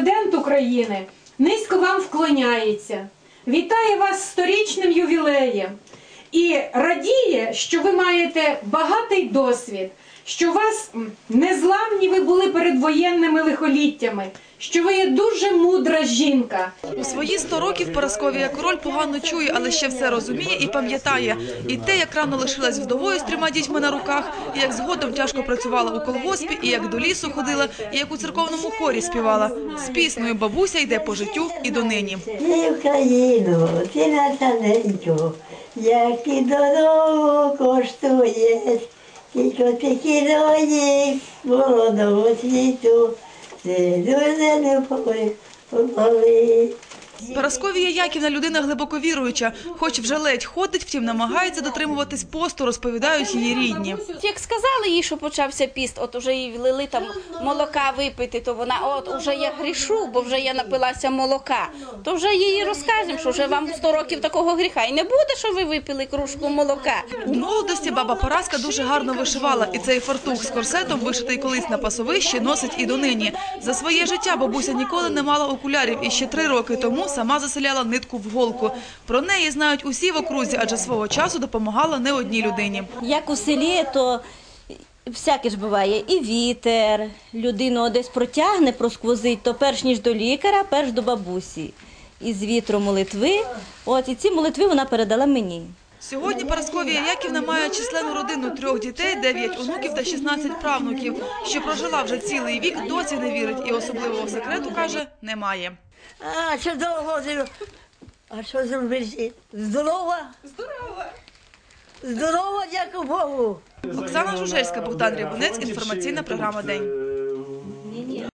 президент України низько вам вклоняється, вітає вас сторічним ювілеєм і радіє, що ви маєте багатий досвід, що у вас незламні ви були перед воєнними лихоліттями, що ви є дуже мудра жінка. У свої 100 років Парасковія Король погано чує, але ще все розуміє і пам'ятає. І те, як рано лишилась вдовою з трьома дітьми на руках, і як згодом тяжко працювала у колгоспі, і як до лісу ходила, і як у церковному хорі співала. З піснею бабуся йде по життю і донині. Ти Україну, ти настаненьку, як ти дорогу 自己的老に物の欲しいと、ゼロなるポイ、ポイ。Парасковія Яківна людина глибоко віруюча, хоч вже ледь ходить, втім намагається дотримуватись посту, розповідають її рідні. Як сказали їй, що почався піст, от уже їй влили там молока випити, то вона от уже я грішу, бо вже я напилася молока. То вже їй розкажемо, що вже вам 100 років такого гріха. І не буде, що ви випили кружку молока. У молодості баба Параска дуже гарно вишивала, і цей фартух з корсетом, вишитий колись на пасовищі, носить і донині. За своє життя бабуся ніколи не мала окулярів і ще три роки тому сама заселяла нитку в голку. Про неї знають усі в окрузі, адже свого часу допомагала не одній людині. Як у селі, то всяке ж буває. І вітер, людину десь протягне, просквозить, то перш ніж до лікаря, перш до бабусі. Із вітру молитви. От і ці молитви вона передала мені. Сьогодні Парасковія Яківна має численну родину трьох дітей, дев'ять онуків та 16 правнуків. Що прожила вже цілий вік, досі не вірить і особливого секрету каже немає. А, що довго? А що зробити? Здорова? Здорова. Здорова, дякую Богу. Оксана Жужельська, Богдан Рябунець, інформаційна програма День.